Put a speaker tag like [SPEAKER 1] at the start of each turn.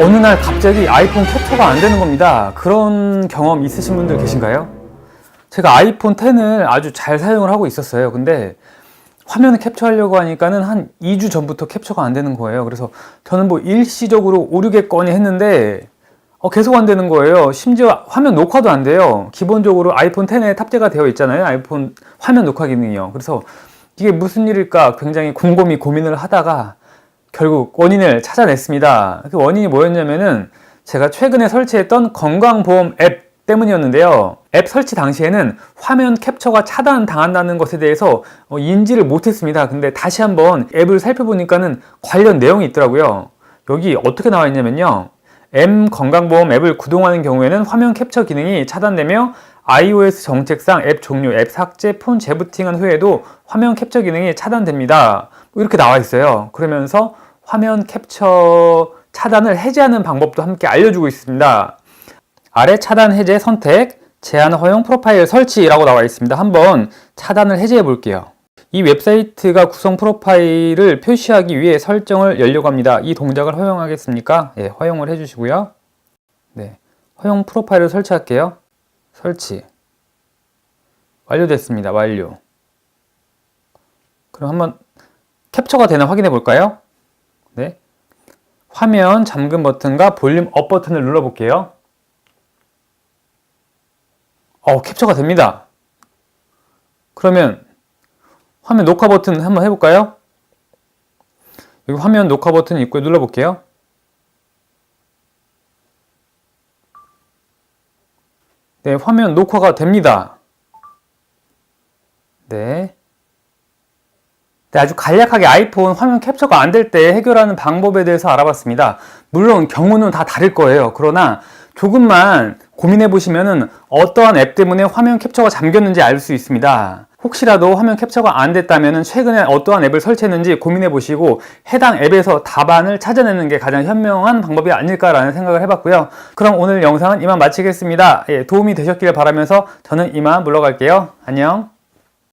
[SPEAKER 1] 어느 날 갑자기 아이폰 캡처가 안 되는 겁니다. 그런 경험 있으신 분들 계신가요? 제가 아이폰 10을 아주 잘 사용을 하고 있었어요. 근데 화면을 캡처하려고 하니까는 한 2주 전부터 캡처가 안 되는 거예요. 그래서 저는 뭐 일시적으로 5, 6개 건이 했는데 어, 계속 안 되는 거예요. 심지어 화면 녹화도 안 돼요. 기본적으로 아이폰 10에 탑재가 되어 있잖아요. 아이폰 화면 녹화 기능이요. 그래서 이게 무슨 일일까 굉장히 곰곰이 고민을 하다가 결국 원인을 찾아냈습니다. 그 원인이 뭐였냐면은 제가 최근에 설치했던 건강보험 앱 때문이었는데요. 앱 설치 당시에는 화면 cap처가 차단당한다는 것에 대해서 어, 인지를 못했습니다. 근데 다시 한번 앱을 살펴보니까는 관련 내용이 있더라고요. 여기 어떻게 나와 있냐면요. M 건강보험 앱을 구동하는 경우에는 화면 캡처 기능이 차단되며 iOS 정책상 앱 종료, 앱 삭제, 폰 재부팅한 후에도 화면 캡처 기능이 차단됩니다. 뭐 이렇게 나와 있어요. 그러면서 화면 캡처 차단을 해제하는 방법도 함께 알려주고 있습니다. 아래 차단 해제 선택, 제한 허용 프로파일 설치라고 나와 있습니다. 한번 차단을 해제해 볼게요. 이 웹사이트가 구성 프로파일을 표시하기 위해 설정을 열려고 합니다. 이 동작을 허용하겠습니까? 예, 허용을 해주시고요. 네, 허용 프로파일을 설치할게요. 설치. 완료됐습니다. 완료. 그럼 한번 캡처가 되나 확인해 볼까요? 네. 화면 잠금 버튼과 볼륨 업 버튼을 눌러 볼게요. 어, 캡처가 됩니다. 그러면 화면 녹화 버튼 한번 해볼까요? 여기 화면 녹화 버튼 있고요. 눌러볼게요. 네, 화면 녹화가 됩니다. 네. 네, 아주 간략하게 아이폰 화면 캡처가 안 될 때 해결하는 방법에 대해서 알아봤습니다. 물론 경우는 다 다를 거예요. 그러나 조금만 고민해 보시면은 어떠한 앱 때문에 화면 캡처가 잠겼는지 알 수 있습니다. 혹시라도 화면 캡처가 안 됐다면 최근에 어떠한 앱을 설치했는지 고민해 보시고 해당 앱에서 답안을 찾아내는 게 가장 현명한 방법이 아닐까라는 생각을 해봤고요. 그럼 오늘 영상은 이만 마치겠습니다. 예, 도움이 되셨길 바라면서 저는 이만 물러갈게요. 안녕.